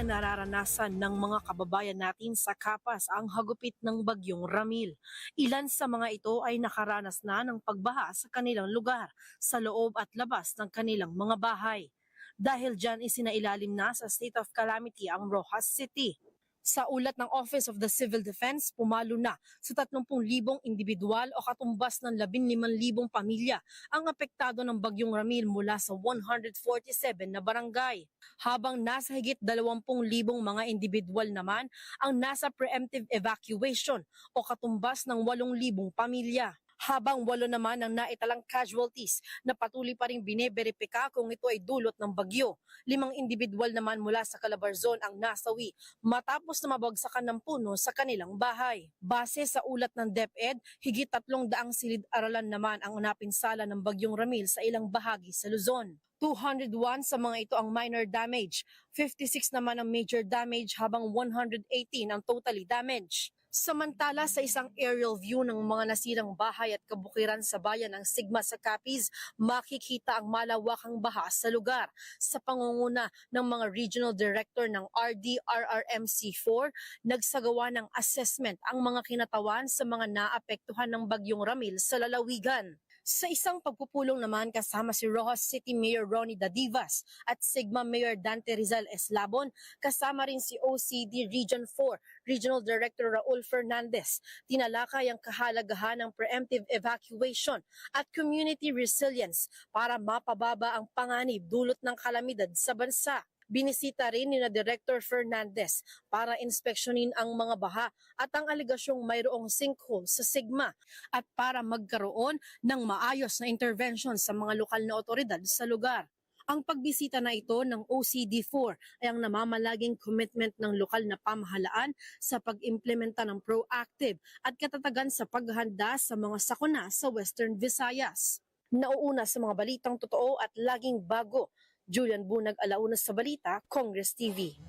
na nararanasan ng mga kababayan natin sa Kapas ang hagupit ng bagyong Ramil. Ilan sa mga ito ay nakaranas na ng pagbaha sa kanilang lugar, sa loob at labas ng kanilang mga bahay. Dahil dyan isinailalim na sa state of calamity ang Rojas City. Sa ulat ng Office of the Civil Defense, pumalo na sa 30,000 individual o katumbas ng 15,000 pamilya ang apektado ng bagyong Ramil mula sa 147 na barangay. Habang nasa higit 20,000 mga individual naman ang nasa preemptive evacuation o katumbas ng 8,000 pamilya habang walo naman ang naitalang casualties na patuloy pa rin bineberipika kung ito ay dulot ng bagyo. Limang individual naman mula sa Calabarzon ang nasawi matapos na mabagsakan ng puno sa kanilang bahay. Base sa ulat ng DepEd, higit tatlong daang silid-aralan naman ang napinsala ng bagyong Ramil sa ilang bahagi sa Luzon. 201 sa mga ito ang minor damage, 56 naman ang major damage habang 118 ang totally damaged. Samantala sa isang aerial view ng mga nasirang bahay at kabukiran sa bayan ng Sigma sa Capiz, makikita ang malawakang baha sa lugar. Sa pangunguna ng mga regional director ng RDRRMC4, nagsagawa ng assessment ang mga kinatawan sa mga naapektuhan ng bagyong Ramil sa lalawigan. Sa isang pagpupulong naman kasama si Rojas City Mayor Ronnie Dadivas at Sigma Mayor Dante Rizal Eslabon, kasama rin si OCD Region 4 Regional Director Raul Fernandez. Tinalakay ang kahalagahan ng preemptive evacuation at community resilience para mapababa ang panganib dulot ng kalamidad sa bansa. Binisita rin ni na Director Fernandez para inspeksyonin ang mga baha at ang aligasyong mayroong sinkhole sa Sigma at para magkaroon ng maayos na intervention sa mga lokal na otoridad sa lugar. Ang pagbisita na ito ng OCD4 ay ang namamalaging commitment ng lokal na pamahalaan sa pag-implementa ng proactive at katatagan sa paghahanda sa mga sakuna sa Western Visayas. Nauuna sa mga balitang totoo at laging bago. Julian Bunag, Alauna sa Balita, Congress TV.